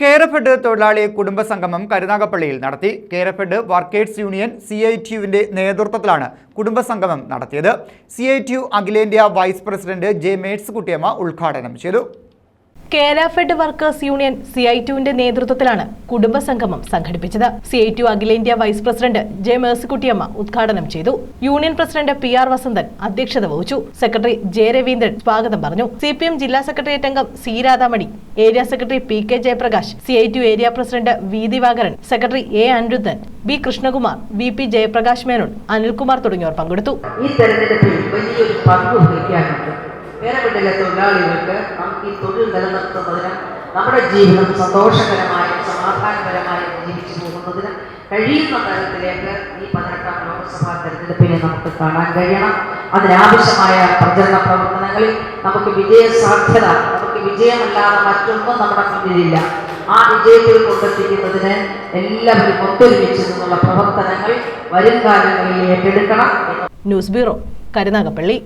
കേരഫെഡ് തൊഴിലാളി കുടുംബ സംഗമം കരുനാഗപ്പള്ളിയിൽ നടത്തി. Kerafed workers union C I ടിയുവിന്റെ നേതൃത്വത്തിലാണ് കുടുംബ സംഗമം നടത്തിയത്. സി ഐ ടി യു അഖിലേന്ത്യാ vice president J Merz Kuttiyamma ഉദ്ഘാടനം ചെയ്തു. Kerafed workers union C I ടുവിന്റെ നേതൃത്വത്തിലാണ് കുടുംബ സംഗമം സംഘടിപ്പിച്ചത്. സി ഐ ടു അഖിലേന്ത്യാ വൈസ് പ്രസിഡന്റ് ജെ മേഴ്സിക്കുട്ടിയമ്മ ഉദ്ഘാടനം ചെയ്തു. Union president P R Vasanthan അധ്യക്ഷത വഹിച്ചു. സെക്രട്ടറി ജെ രവീന്ദ്രൻ സ്വാഗതം പറഞ്ഞു. സി പി എം ജില്ലാ സെക്രട്ടേറിയറ്റ് അംഗം C Radhamani area secretary P K Jayaprakash C I TU area president V Divakaran secretary A Aniruddhan B Krishnakumar V P Jayaprakash Menon Anilkumar തുടങ്ങിയവർ പങ്കെടുത്തു. ഈ വലിയൊരു കേരളത്തിലെ തൊഴിലാളികൾക്ക് നമുക്ക് ഈ തൊഴിൽ നിലനിർത്തുന്നതിന് നമ്മുടെ ജീവിതം സന്തോഷകരമായും സമാധാനപരമായും ജീവിച്ചു പോകുന്നതിന് കഴിയുന്ന തരത്തിലേക്ക് ഈ പതിനെട്ടാം ലോക്സഭാ തെരഞ്ഞെടുപ്പിനെ നമുക്ക് കാണാൻ കഴിയണം. അതിനാവശ്യമായ പ്രചരണ പ്രവർത്തനങ്ങളിൽ നമുക്ക് വിജയ സാധ്യത നമുക്ക് വിജയമല്ലാതെ മറ്റൊന്നും നമ്മുടെ മുന്നിലില്ല. ആ വിജയത്തിൽ കൊണ്ടെത്തിക്കുന്നതിന് എല്ലാവരും ഒത്തൊരുമിച്ച് നിന്നുള്ള പ്രവർത്തനങ്ങൾ വരും കാലങ്ങളിൽ ഏറ്റെടുക്കണം. News bureau Karunagappally.